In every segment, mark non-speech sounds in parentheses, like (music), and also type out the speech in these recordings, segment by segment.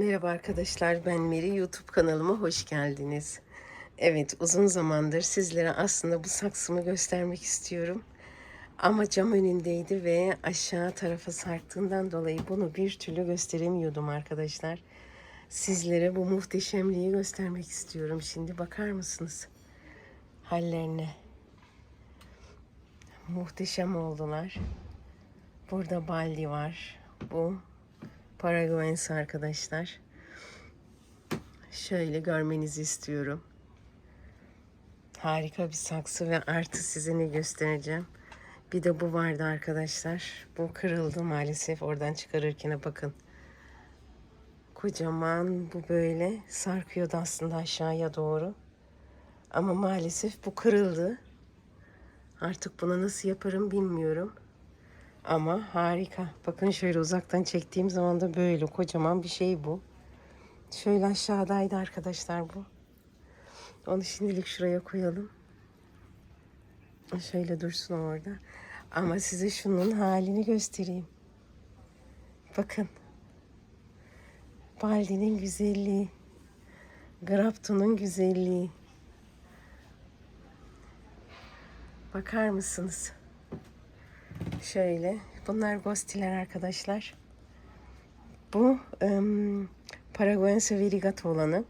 Merhaba arkadaşlar, ben Meri. YouTube kanalıma hoş geldiniz. Evet, uzun zamandır sizlere aslında bu saksımı göstermek istiyorum. Ama cam önündeydi ve aşağı tarafa sarktığından dolayı bunu bir türlü gösteremiyordum arkadaşlar. Sizlere bu muhteşemliği göstermek istiyorum. Şimdi bakar mısınız hallerine? Muhteşem oldular. Burada baldi var. Bu Paraguayens arkadaşlar. Şöyle görmenizi istiyorum. Harika bir saksı ve artı size ne göstereceğim. Bir de bu vardı arkadaşlar. Bu kırıldı maalesef. Oradan çıkarırken bakın. Kocaman bu böyle sarkıyordu aslında aşağıya doğru. Ama maalesef bu kırıldı. Artık bunu nasıl yaparım bilmiyorum. Ama harika. Bakın şöyle uzaktan çektiğim zaman da böyle kocaman bir şey bu. Şöyle aşağıdaydı arkadaşlar bu. Onu şimdilik şuraya koyalım. Şöyle dursun orada. Ama size şunun halini göstereyim. Bakın. Baldi'nin güzelliği. Grapto'nun güzelliği. Bakar mısınız? Şöyle. Bunlar gostiler arkadaşlar. Bu um, Paraguayense virigata olanı.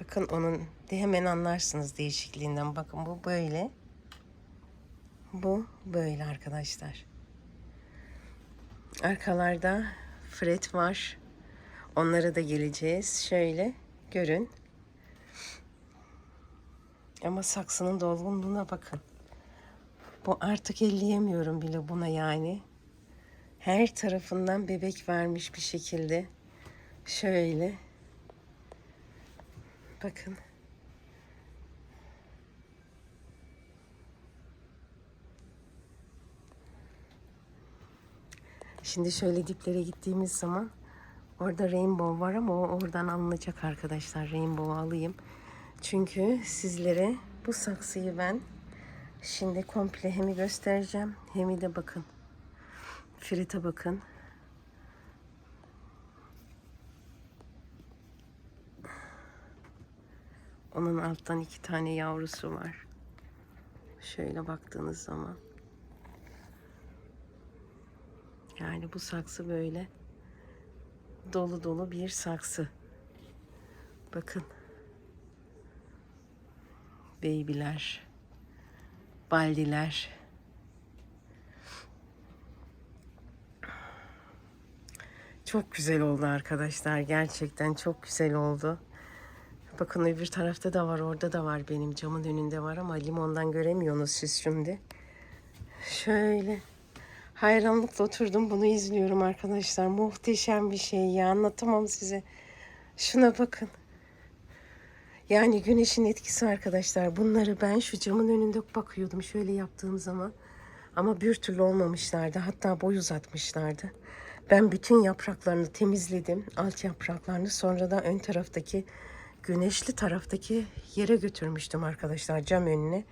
Bakın onun hemen anlarsınız değişikliğinden. Bakın bu böyle. Bu böyle arkadaşlar. Arkalarda fret var. Onlara da geleceğiz. Şöyle görün. Ama saksının dolgunluğuna bakın. Bu artık elleyemiyorum bile buna yani. Her tarafından bebek vermiş bir şekilde. Şöyle. Bakın. Şimdi şöyle diplere gittiğimiz zaman orada rainbow var ama o oradan alınacak arkadaşlar. Rainbow'u alayım. Çünkü sizlere bu saksıyı ben şimdi komple hemi göstereceğim. Hemi de bakın. Frite bakın. Onun alttan iki tane yavrusu var. Şöyle baktığınız zaman. Yani bu saksı böyle dolu dolu bir saksı. Bakın. Beybiler. Baldiler. Çok güzel oldu arkadaşlar. Gerçekten çok güzel oldu. Bakın öbür tarafta da var. Orada da var benim camın önünde var ama limondan göremiyorsunuz siz şimdi. Şöyle hayranlıkla oturdum bunu izliyorum arkadaşlar. Muhteşem bir şey ya anlatamam size. Şuna bakın. Yani güneşin etkisi arkadaşlar. Bunları ben şu camın önünde bakıyordum şöyle yaptığım zaman. Ama bir türlü olmamışlardı. Hatta boy uzatmışlardı. Ben bütün yapraklarını temizledim. Alt yapraklarını. Sonra da ön taraftaki güneşli taraftaki yere götürmüştüm arkadaşlar cam önüne.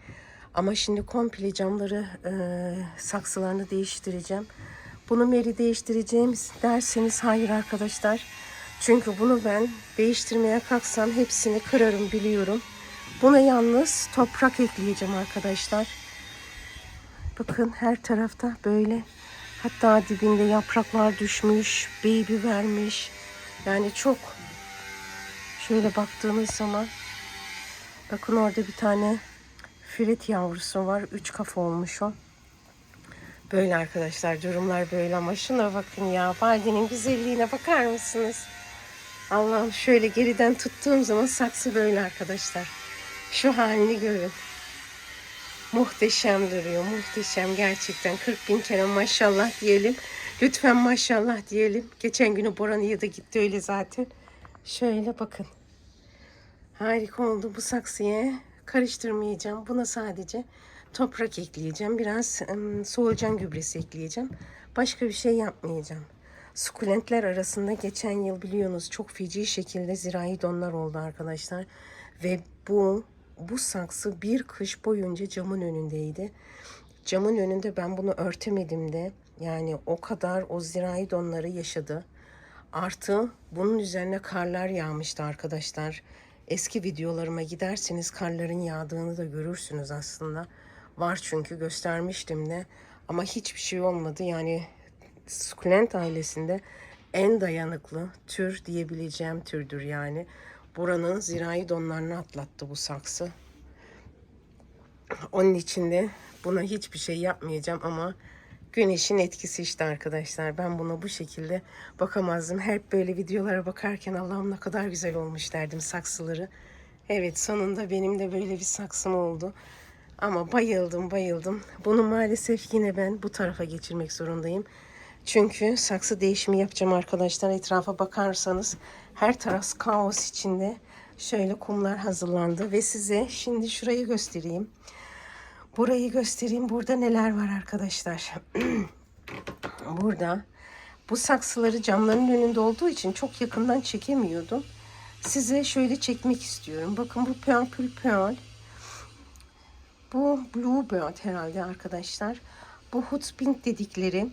Ama şimdi komple camları e, saksılarını değiştireceğim. Bunu meri değiştireceğim derseniz hayır arkadaşlar. Çünkü bunu ben değiştirmeye kalksam hepsini kırarım biliyorum. Buna yalnız toprak ekleyeceğim arkadaşlar. Bakın her tarafta böyle. Hatta dibinde yapraklar düşmüş, baby vermiş. Yani çok şöyle baktığımız zaman bakın orada bir tane filet yavrusu var. Üç kafa olmuş o. Böyle arkadaşlar durumlar böyle ama şuna bakın ya. Baldi'nin güzelliğine bakar mısınız? Allah'ım şöyle geriden tuttuğum zaman saksı böyle arkadaşlar. Şu halini görün. Muhteşem duruyor. Muhteşem gerçekten. 40 bin kere maşallah diyelim. Lütfen maşallah diyelim. Geçen günü Boran'ıya da gitti öyle zaten. Şöyle bakın. Harika oldu. Bu saksıya karıştırmayacağım. Buna sadece toprak ekleyeceğim. Biraz ım, solucan gübresi ekleyeceğim. Başka bir şey yapmayacağım. Sukulentler arasında geçen yıl biliyorsunuz çok feci şekilde zirai donlar oldu arkadaşlar. Ve bu bu saksı bir kış boyunca camın önündeydi. Camın önünde ben bunu örtemedim de Yani o kadar o zirai donları yaşadı. Artı bunun üzerine karlar yağmıştı arkadaşlar. Eski videolarıma giderseniz karların yağdığını da görürsünüz aslında. Var çünkü göstermiştim de. Ama hiçbir şey olmadı. Yani sukulent ailesinde en dayanıklı tür diyebileceğim türdür yani. Buranın zirai donlarını atlattı bu saksı. Onun için de buna hiçbir şey yapmayacağım ama güneşin etkisi işte arkadaşlar. Ben buna bu şekilde bakamazdım. Hep böyle videolara bakarken Allah'ım ne kadar güzel olmuş derdim saksıları. Evet sonunda benim de böyle bir saksım oldu. Ama bayıldım bayıldım. Bunu maalesef yine ben bu tarafa geçirmek zorundayım. Çünkü saksı değişimi yapacağım arkadaşlar. Etrafa bakarsanız her taraf kaos içinde. Şöyle kumlar hazırlandı ve size şimdi şurayı göstereyim. Burayı göstereyim. Burada neler var arkadaşlar. (clears throat) Burada bu saksıları camların önünde olduğu için çok yakından çekemiyordum. Size şöyle çekmek istiyorum. Bakın bu purple pearl. Bu bluebird herhalde arkadaşlar. Bu hotspink dedikleri.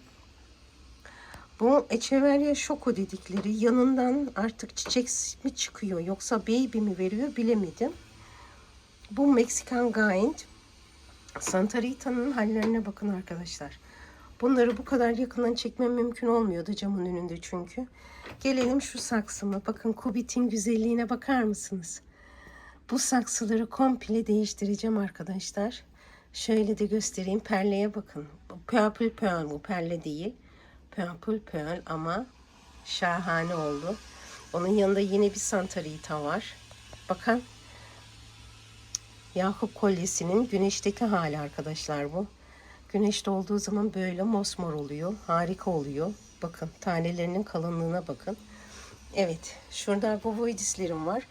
Bu Echeveria Şoko dedikleri yanından artık çiçek mi çıkıyor yoksa baby mi veriyor bilemedim. Bu Mexican Giant. Santa Rita'nın hallerine bakın arkadaşlar. Bunları bu kadar yakından çekmem mümkün olmuyordu camın önünde çünkü. Gelelim şu saksıma. Bakın kubitin güzelliğine bakar mısınız? Bu saksıları komple değiştireceğim arkadaşlar. Şöyle de göstereyim. Perleye bakın. Purple pearl bu perle değil. Purple pearl ama şahane oldu. Onun yanında yine bir Santa Rita var. Bakın. Yakup kolyesinin güneşteki hali arkadaşlar bu. Güneşte olduğu zaman böyle mosmor oluyor. Harika oluyor. Bakın tanelerinin kalınlığına bakın. Evet şurada agovoidislerim var.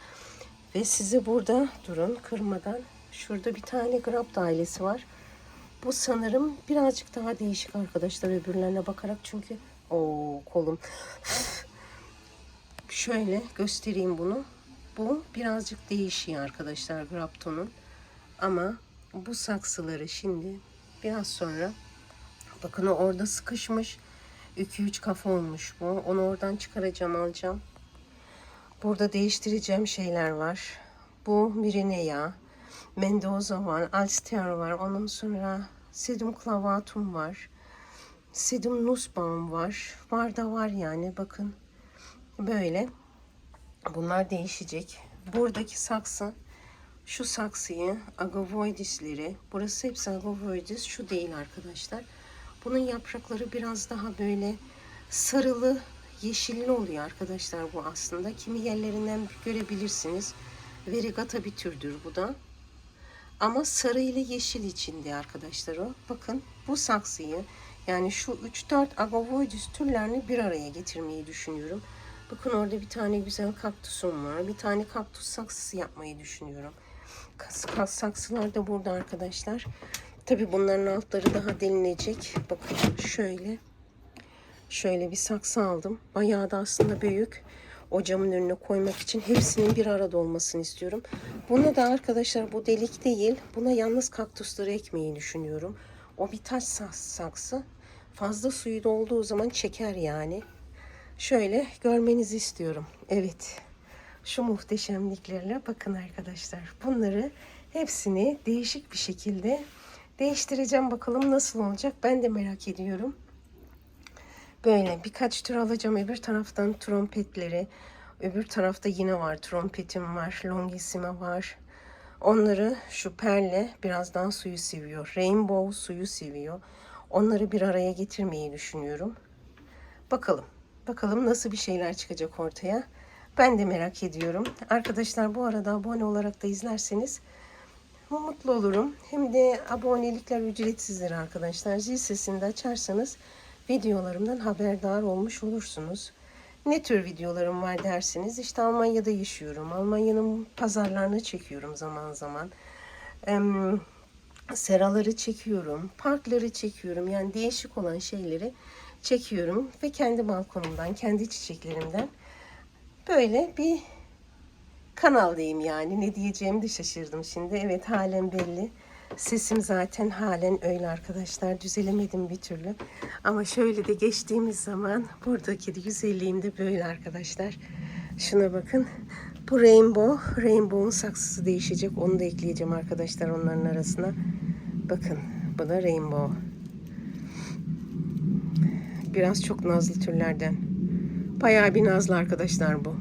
Ve size burada durun kırmadan. Şurada bir tane grapt ailesi var. Bu sanırım birazcık daha değişik arkadaşlar öbürlerine bakarak çünkü o kolum. (sighs) Şöyle göstereyim bunu. Bu birazcık değişiyor arkadaşlar Grapton'un. Ama bu saksıları şimdi biraz sonra bakın orada sıkışmış. 2-3 kafa olmuş bu. Onu oradan çıkaracağım alacağım. Burada değiştireceğim şeyler var. Bu Mirinea, Mendoza var, Alster var. Ondan sonra Sedum clavatum var. Sedum nussbaum var. Var da var yani bakın. Böyle. Bunlar değişecek. Buradaki saksı şu saksıyı agavoidisleri burası hepsi agavoidis şu değil arkadaşlar. Bunun yaprakları biraz daha böyle sarılı yeşilli oluyor arkadaşlar bu aslında. Kimi yerlerinden görebilirsiniz. Verigata bir türdür bu da. Ama sarı ile yeşil içinde arkadaşlar o. Bakın bu saksıyı yani şu 3-4 agavoidis türlerini bir araya getirmeyi düşünüyorum. Bakın orada bir tane güzel kaktüsüm var. Bir tane kaktüs saksısı yapmayı düşünüyorum. Kas, kas saksılar da burada arkadaşlar. Tabi bunların altları daha delinecek. Bakın şöyle. Şöyle bir saksı aldım. Bayağı da aslında büyük. Ocamın önüne koymak için hepsinin bir arada olmasını istiyorum. Buna da arkadaşlar bu delik değil. Buna yalnız kaktüsleri ekmeyi düşünüyorum. O bir taş saksı. Fazla suyu da olduğu zaman çeker yani. Şöyle görmenizi istiyorum. Evet. Şu muhteşemliklerle bakın arkadaşlar. Bunları hepsini değişik bir şekilde değiştireceğim. Bakalım nasıl olacak. Ben de merak ediyorum. Böyle birkaç tür alacağım. Öbür taraftan trompetleri. Öbür tarafta yine var. Trompetim var. Longissima var. Onları şu perle birazdan suyu seviyor. Rainbow suyu seviyor. Onları bir araya getirmeyi düşünüyorum. Bakalım. Bakalım nasıl bir şeyler çıkacak ortaya. Ben de merak ediyorum. Arkadaşlar bu arada abone olarak da izlerseniz mutlu olurum. Hem de abonelikler ücretsizdir arkadaşlar. Zil sesini de açarsanız videolarımdan haberdar olmuş olursunuz. Ne tür videolarım var dersiniz. İşte Almanya'da yaşıyorum. Almanya'nın pazarlarını çekiyorum zaman zaman. Ee, seraları çekiyorum. Parkları çekiyorum. Yani değişik olan şeyleri çekiyorum. Ve kendi balkonumdan, kendi çiçeklerimden böyle bir kanal diyeyim yani. Ne diyeceğimi de şaşırdım şimdi. Evet halen belli. Sesim zaten halen öyle arkadaşlar. Düzelemedim bir türlü. Ama şöyle de geçtiğimiz zaman buradaki güzelliğim de böyle arkadaşlar. Şuna bakın. Bu rainbow. Rainbow'un saksısı değişecek. Onu da ekleyeceğim arkadaşlar onların arasına. Bakın bu da rainbow. Biraz çok nazlı türlerden. Bayağı bir nazlı arkadaşlar bu.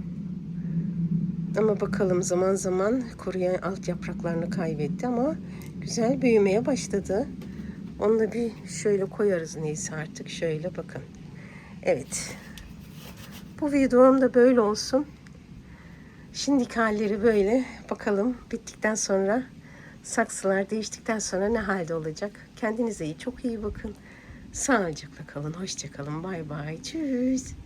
Ama bakalım zaman zaman kuruyan alt yapraklarını kaybetti ama güzel büyümeye başladı. Onu da bir şöyle koyarız neyse artık. Şöyle bakın. Evet. Bu videom da böyle olsun. Şimdiki halleri böyle. Bakalım bittikten sonra saksılar değiştikten sonra ne halde olacak. Kendinize iyi çok iyi bakın. Sağlıcakla kalın. Hoşça kalın. Bay bay. Tschüss.